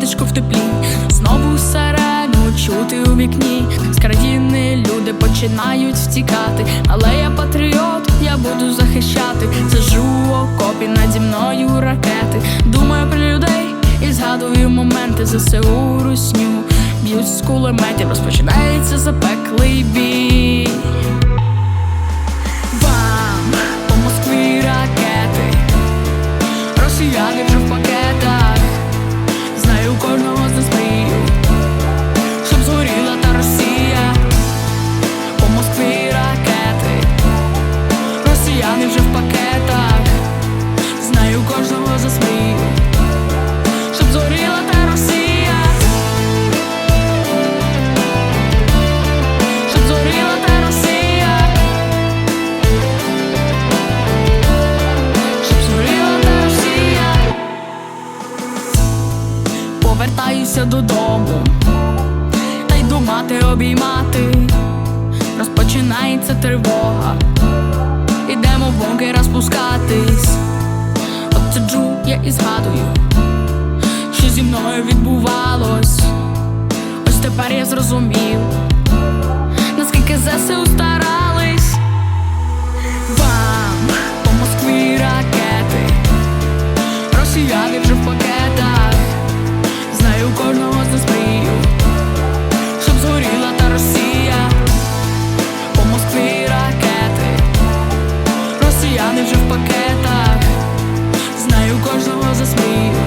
затишку в теплі, знову сирену чути у вікні. З країни люди починають втікати, але я патріот, я буду захищати. Сижу у окопі наді мною ракети. Думаю про людей і згадую моменти ЗСУ русню. Б'ють з кулеметів, розпочинається запеклий бій. Повертаюся додому, та йду мати обіймати. Розпочинається тривога. Ідемо в бункер спускатись. От сиджу я і згадую, що зі мною відбувалось. Ось тепер я зрозумів, наскільки ЗСУ старались. Хай у кожного з нас щоб згоріла та Росія, по Москві ракети, росіяни вже в пакетах, знаю кожного за мрію